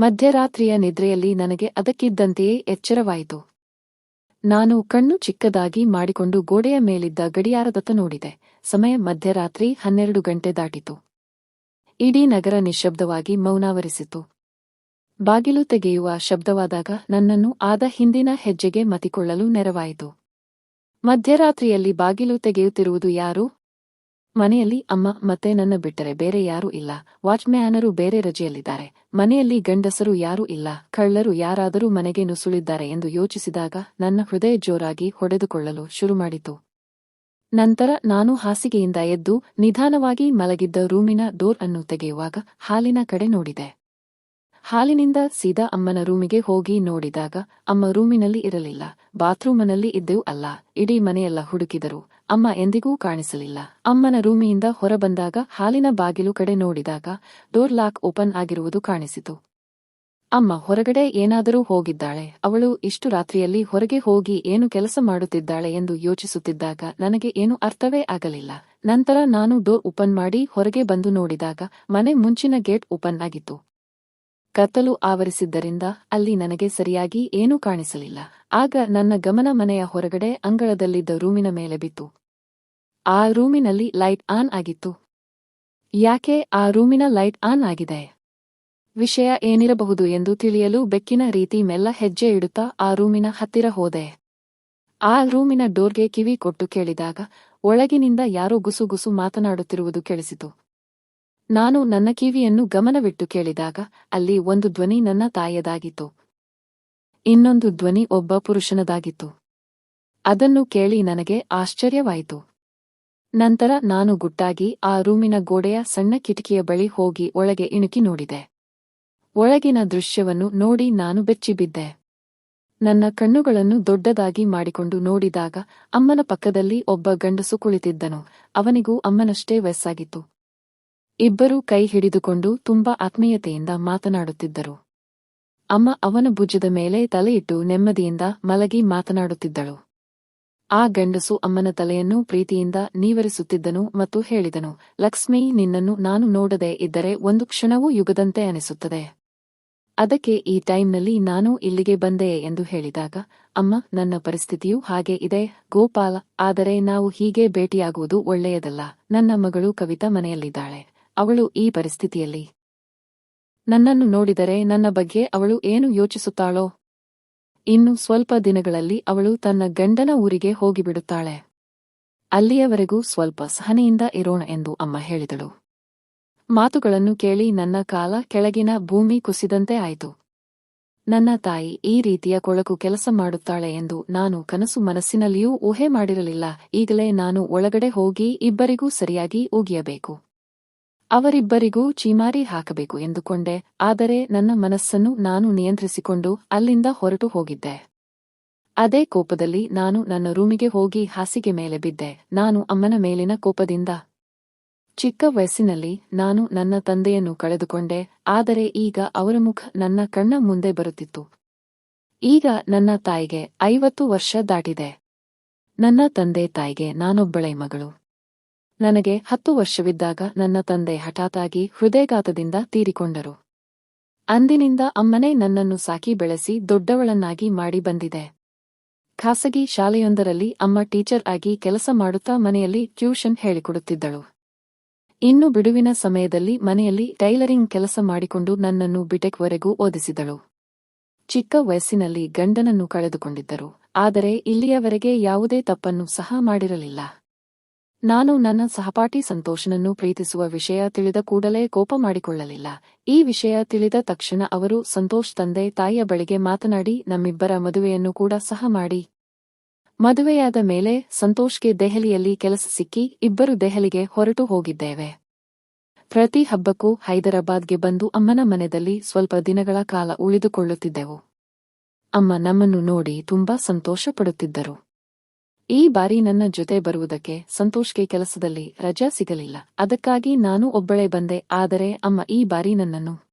ಮಧ್ಯರಾತ್ರಿಯ ನಿದ್ರೆಯಲ್ಲಿ ನನಗೆ ಅದಕ್ಕಿದ್ದಂತೆಯೇ ಎಚ್ಚರವಾಯಿತು. ನಾನು ಕಣ್ಣು ಚಿಕ್ಕದಾಗಿ ಮಾಡಿಕೊಂಡು ಗೋಡೆಯ ಮೇಲಿದ್ದ ಗಡಿಯಾರದತ್ತ ನೋಡಿದೆ. ಸಮಯ ಮಧ್ಯರಾತ್ರಿ ಹನ್ನೆರಡು ಗಂಟೆ ದಾಟಿತು. ಇಡೀ ನಗರ ನಿಶ್ಶಬ್ದವಾಗಿ ಮೌನಾವರಿಸಿತು. ಬಾಗಿಲು ತೆಗೆಯುವ ಶಬ್ದವಾದಾಗ ನನ್ನನ್ನು ಆದ ಹಿಂದಿನ ಹೆಜ್ಜೆಗೆ ಮತಿಕೊಳ್ಳಲು ನೆರವಾಯಿತು. ಮಧ್ಯರಾತ್ರಿಯಲ್ಲಿ ಬಾಗಿಲು ತೆಗೆಯುತ್ತಿರುವುದು ಯಾರು? ಮನೆಯಲ್ಲಿ ಅಮ್ಮ, ಮತ್ತೆ ನನ್ನ ಬಿಟ್ಟರೆ ಬೇರೆ ಯಾರೂ ಇಲ್ಲ. ವಾಚ್ಮ್ಯಾನರು ಬೇರೆ ರಜೆಯಲ್ಲಿದ್ದಾರೆ. ಮನೆಯಲ್ಲಿ ಗಂಡಸರು ಯಾರೂ ಇಲ್ಲ. ಕಳ್ಳರು ಯಾರಾದರೂ ಮನೆಗೆ ನುಸುಳಿದ್ದಾರೆ ಎಂದು ಯೋಚಿಸಿದಾಗ ನನ್ನ ಹೃದಯ ಜೋರಾಗಿ ಹೊಡೆದುಕೊಳ್ಳಲು ಶುರುಮಾಡಿತು. ನಂತರ ನಾನು ಹಾಸಿಗೆಯಿಂದ ಎದ್ದು ನಿಧಾನವಾಗಿ ಮಲಗಿದ್ದ ರೂಮಿನ ಡೋರ್ ಅನ್ನು ತೆಗೆಯುವಾಗ ಹಾಲಿನ ಕಡೆ ನೋಡಿದೆ. ಹಾಲಿನಿಂದ ಸೀದಾ ಅಮ್ಮನ ರೂಮಿಗೆ ಹೋಗಿ ನೋಡಿದಾಗ ಅಮ್ಮ ರೂಮಿನಲ್ಲಿ ಇರಲಿಲ್ಲ. ಬಾತ್ರೂಮನಲ್ಲಿ ಇದ್ದೆವು ಅಲ್ಲ. ಇಡೀ ಮನೆಯೆಲ್ಲ ಹುಡುಕಿದರು. ಅಮ್ಮ ಎಂದಿಗೂ ಕಾಣಿಸಲಿಲ್ಲ. ಅಮ್ಮನ ರೂಮಿಯಿಂದ ಹೊರಬಂದಾಗ ಹಾಲಿನ ಬಾಗಿಲು ಕಡೆ ನೋಡಿದಾಗ ಡೋರ್ ಲಾಕ್ ಓಪನ್ ಆಗಿರುವುದು ಕಾಣಿಸಿತು. ಅಮ್ಮ ಹೊರಗಡೆ ಏನಾದರೂ ಹೋಗಿದ್ದಾಳೆ. ಅವಳು ಇಷ್ಟು ರಾತ್ರಿಯಲ್ಲಿ ಹೊರಗೆ ಹೋಗಿ ಏನು ಕೆಲಸ ಮಾಡುತ್ತಿದ್ದಾಳೆ ಎಂದು ಯೋಚಿಸುತ್ತಿದ್ದಾಗ ನನಗೆ ಏನು ಅರ್ಥವೇ ಆಗಲಿಲ್ಲ. ನಂತರ ನಾನು ಡೋರ್ ಓಪನ್ ಮಾಡಿ ಹೊರಗೆ ಬಂದು ನೋಡಿದಾಗ ಮನೆ ಮುಂಚಿನ ಗೇಟ್ ಓಪನ್ ಆಗಿತ್ತು. ಕತ್ತಲು ಆವರಿಸಿದ್ದರಿಂದ ಅಲ್ಲಿ ನನಗೆ ಸರಿಯಾಗಿ ಏನೂ ಕಾಣಿಸಲಿಲ್ಲ. ಆಗ ನನ್ನ ಗಮನ ಮನೆಯ ಹೊರಗಡೆ ಅಂಗಳದಲ್ಲಿದ್ದ ರೂಮಿನ ಮೇಲೆ ಬಿತ್ತು. ಆ ರೂಮಿನಲ್ಲಿ ಲೈಟ್ ಆನ್ ಆಗಿತ್ತು. ಯಾಕೆ ಆ ರೂಮಿನ ಲೈಟ್ ಆನ್ ಆಗಿದೆ? ವಿಷಯ ಏನಿರಬಹುದು ಎಂದು ತಿಳಿಯಲು ಬೆಕ್ಕಿನ ರೀತಿ ಮೆಲ್ಲ ಹೆಜ್ಜೆ ಇಡುತ್ತಾ ಆ ರೂಮಿನ ಹತ್ತಿರ ಹೋದೆ. ಆ ರೂಮಿನ ಡೋರ್ಗೆ ಕಿವಿ ಕೊಟ್ಟು ಕೇಳಿದಾಗ ಒಳಗಿನಿಂದ ಯಾರೋ ಗುಸುಗುಸು ಮಾತನಾಡುತ್ತಿರುವುದು ಕೇಳಿಸಿತು. ನಾನು ನನ್ನ ಕಿವಿಯನ್ನು ಗಮನವಿಟ್ಟು ಕೇಳಿದಾಗ ಅಲ್ಲಿ ಒಂದು ಧ್ವನಿ ನನ್ನ ತಾಯದಾಗಿತ್ತು ಇನ್ನೊಂದು ಧ್ವನಿ ಒಬ್ಬ ಪುರುಷನದಾಗಿತ್ತು. ಅದನ್ನು ಕೇಳಿ ನನಗೆ ಆಶ್ಚರ್ಯವಾಯಿತು. ನಂತರ ನಾನು ಗುಟ್ಟಾಗಿ ಆ ರೂಮಿನ ಗೋಡೆಯ ಸಣ್ಣ ಕಿಟಕಿಯ ಬಳಿ ಹೋಗಿ ಒಳಗೆ ಇಣುಕಿ ನೋಡಿದೆ. ಒಳಗಿನ ದೃಶ್ಯವನ್ನು ನೋಡಿ ನಾನು ಬೆಚ್ಚಿಬಿದ್ದೆ. ನನ್ನ ಕಣ್ಣುಗಳನ್ನು ದೊಡ್ಡದಾಗಿ ಮಾಡಿಕೊಂಡು ನೋಡಿದಾಗ ಅಮ್ಮನ ಪಕ್ಕದಲ್ಲಿ ಒಬ್ಬ ಗಂಡಸು ಕುಳಿತಿದ್ದನು. ಅವನಿಗೂ ಅಮ್ಮನಷ್ಟೇ ವಯಸ್ಸಾಗಿತ್ತು. ಇಬ್ಬರೂ ಕೈ ಹಿಡಿದುಕೊಂಡು ತುಂಬಾ ಆತ್ಮೀಯತೆಯಿಂದ ಮಾತನಾಡುತ್ತಿದ್ದರು. ಅಮ್ಮ ಅವನ ಭುಜದ ಮೇಲೆ ತಲೆಯಿಟ್ಟು ನೆಮ್ಮದಿಯಿಂದ ಮಲಗಿ ಮಾತನಾಡುತ್ತಿದ್ದಳು. ಆ ಗಂಡಸು ಅಮ್ಮನ ತಲೆಯನ್ನು ಪ್ರೀತಿಯಿಂದ ನೀವರಿಸುತ್ತಿದ್ದನು ಮತ್ತು ಹೇಳಿದನು, ಲಕ್ಷ್ಮೀ, ನಿನ್ನನ್ನು ನಾನು ನೋಡದೆ ಇದ್ದರೆ ಒಂದು ಕ್ಷಣವೂ ಯುಗದಂತೆ ಅನಿಸುತ್ತದೆ. ಅದಕ್ಕೆ ಈ ಟೈಮ್ನಲ್ಲಿ ನಾನು ಇಲ್ಲಿಗೆ ಬಂದೆ ಎಂದು ಹೇಳಿದಾಗ, ಅಮ್ಮ, ನನ್ನ ಪರಿಸ್ಥಿತಿಯು ಹಾಗೆ ಇದೆ, ಗೋಪಾಲ, ಆದರೆ ನಾವು ಹೀಗೆ ಭೇಟಿಯಾಗುವುದು ಒಳ್ಳೆಯದಲ್ಲ. ನನ್ನ ಮಗಳು ಕವಿತಾ ಮನೆಯಲ್ಲಿದ್ದಾಳೆ. ಅವಳು ಈ ಪರಿಸ್ಥಿತಿಯಲ್ಲಿ. ನನ್ನನ್ನು ನೋಡಿದರೆ ನನ್ನ ಬಗ್ಗೆ ಅವಳು ಏನು ಯೋಚಿಸುತ್ತಾಳೋ? ಇನ್ನು ಸ್ವಲ್ಪ ದಿನಗಳಲ್ಲಿ ಅವಳು ತನ್ನ ಗಂಡನ ಊರಿಗೆ ಹೋಗಿಬಿಡುತ್ತಾಳೆ. ಅಲ್ಲಿಯವರೆಗೂ ಸ್ವಲ್ಪ ಸಹನೆಯಿಂದ ಇರೋಣ ಎಂದು ಅಮ್ಮ ಹೇಳಿದಳು. ಮಾತುಗಳನ್ನು ಕೇಳಿ ನನ್ನ ಕಾಲ ಕೆಳಗಿನ ಭೂಮಿ ಕುಸಿದಂತೆ ಆಯಿತು. ನನ್ನ ತಾಯಿ ಈ ರೀತಿಯ ಕೊಳಕು ಕೆಲಸ ಮಾಡುತ್ತಾಳೆ ಎಂದು ನಾನು ಕನಸು ಮನಸ್ಸಿನಲ್ಲಿಯೂ ಊಹೆ ಮಾಡಿರಲಿಲ್ಲ. ಈಗಲೇ ನಾನು ಒಳಗಡೆ ಹೋಗಿ ಇಬ್ಬರಿಗೂ ಸರಿಯಾಗಿ ಊಗಿಯಬೇಕು ಅವರಿಬ್ಬರಿಗೂ ಚೀಮಾರಿ ಹಾಕಬೇಕು ಎಂದುಕೊಂಡೆ, ಆದರೆ ನನ್ನ ಮನಸ್ಸನ್ನು ನಾನು ನಿಯಂತ್ರಿಸಿಕೊಂಡು ಅಲ್ಲಿಂದ ಹೊರಟು ಹೋಗಿದ್ದೆ. ಅದೇ ಕೋಪದಲ್ಲಿ ನಾನು ನನ್ನ ರೂಮಿಗೆ ಹೋಗಿ ಹಾಸಿಗೆ ಮೇಲೆ ಬಿದ್ದೆ. ನಾನು ಅಮ್ಮನ ಮೇಲಿನ ಕೋಪದಿಂದ ಚಿಕ್ಕ ವಯಸ್ಸಿನಲ್ಲಿ ನಾನು ನನ್ನ ತಂದೆಯನ್ನು ಕಳೆದುಕೊಂಡೆ, ಆದರೆ ಈಗ ಅವರ ಮುಖ ನನ್ನ ಕಣ್ಣ ಮುಂದೆ ಬರುತ್ತಿತ್ತು. ಈಗ ನನ್ನ ತಾಯಿಗೆ ಐವತ್ತು ವರ್ಷ ದಾಟಿದೆ. ನನ್ನ ತಂದೆ ತಾಯಿಗೆ ನಾನೊಬ್ಬಳೆ ಮಗಳು. ನನಗೆ ಹತ್ತು ವರ್ಷವಿದ್ದಾಗ ನನ್ನ ತಂದೆ ಹಠಾತಾಗಿ ಹೃದಯಘಾತದಿಂದ ತೀರಿಕೊಂಡರು. ಅಂದಿನಿಂದ ಅಮ್ಮನೇ ನನ್ನನ್ನು ಸಾಕಿ ಬೆಳೆಸಿ ದೊಡ್ಡವಳನ್ನಾಗಿ ಮಾಡಿ ಬಂದಿದೆ. ಖಾಸಗಿ ಶಾಲೆಯೊಂದರಲ್ಲಿ ಅಮ್ಮ ಟೀಚರ್ ಆಗಿ ಕೆಲಸ ಮಾಡುತ್ತಾ ಮನೆಯಲ್ಲಿ ಟ್ಯೂಷನ್ ಹೇಳಿಕೊಡುತ್ತಿದ್ದಳು. ಇನ್ನು ಬಿಡುವಿನ ಸಮಯದಲ್ಲಿ ಮನೆಯಲ್ಲಿ ಟೈಲರಿಂಗ್ ಕೆಲಸ ಮಾಡಿಕೊಂಡು ನನ್ನನ್ನು ಬಿಟೆಕ್ವರೆಗೂ ಓದಿಸಿದಳು. ಚಿಕ್ಕ ವಯಸ್ಸಿನಲ್ಲಿ ಗಂಡನನ್ನು ಕಳೆದುಕೊಂಡಿದ್ದರು, ಆದರೆ ಇಲ್ಲಿಯವರೆಗೆ ಯಾವುದೇ ತಪ್ಪನ್ನು ಸಹ ಮಾಡಿರಲಿಲ್ಲ. ನಾನು ನನ್ನ ಸಹಪಾಠಿ ಸಂತೋಷನನ್ನು ಪ್ರೀತಿಸುವ ವಿಷಯ ತಿಳಿದ ಕೂಡಲೇ ಕೋಪ ಮಾಡಿಕೊಳ್ಳಲಿಲ್ಲ. ಈ ವಿಷಯ ತಿಳಿದ ತಕ್ಷಣ ಅವರು ಸಂತೋಷ್ ತಂದೆ ತಾಯಿಯ ಬಳಿಗೆ ಮಾತನಾಡಿ, ನಮ್ಮಿಬ್ಬರ ಮದುವೆಯನ್ನು ಕೂಡ ಸಹ ಮಾಡಿ. ಮದುವೆಯಾದ ಮೇಲೆ ಸಂತೋಷ್ಗೆ ದೆಹಲಿಯಲ್ಲಿ ಕೆಲಸ ಸಿಕ್ಕಿ, ಇಬ್ಬರು ದೆಹಲಿಗೆ ಹೊರಟು ಹೋಗಿದ್ದೇವೆ. ಪ್ರತಿ ಹಬ್ಬಕ್ಕೂ ಹೈದರಾಬಾದ್ಗೆ ಬಂದು ಅಮ್ಮನ ಮನೆಯಲ್ಲಿ ಸ್ವಲ್ಪ ದಿನಗಳ ಕಾಲ ಉಳಿದುಕೊಳ್ಳುತ್ತಿದ್ದೆವು. ಅಮ್ಮ ನಮ್ಮನ್ನು ನೋಡಿ ತುಂಬಾ ಸಂತೋಷಪಡುತ್ತಿದ್ದರು. ಈ ಬಾರಿ ನನ್ನ ಜೊತೆ ಬರುವುದಕ್ಕೆ ಸಂತೋಷ್ಗೆ ಕೆಲಸದಲ್ಲಿ ರಜಾ ಸಿಗಲಿಲ್ಲ. ಅದಕ್ಕಾಗಿ ನಾನು ಒಬ್ಬಳೇ ಬಂದೆ, ಆದರೆ ಅಮ್ಮ ಈ ಬಾರಿ ನನ್ನನ್ನು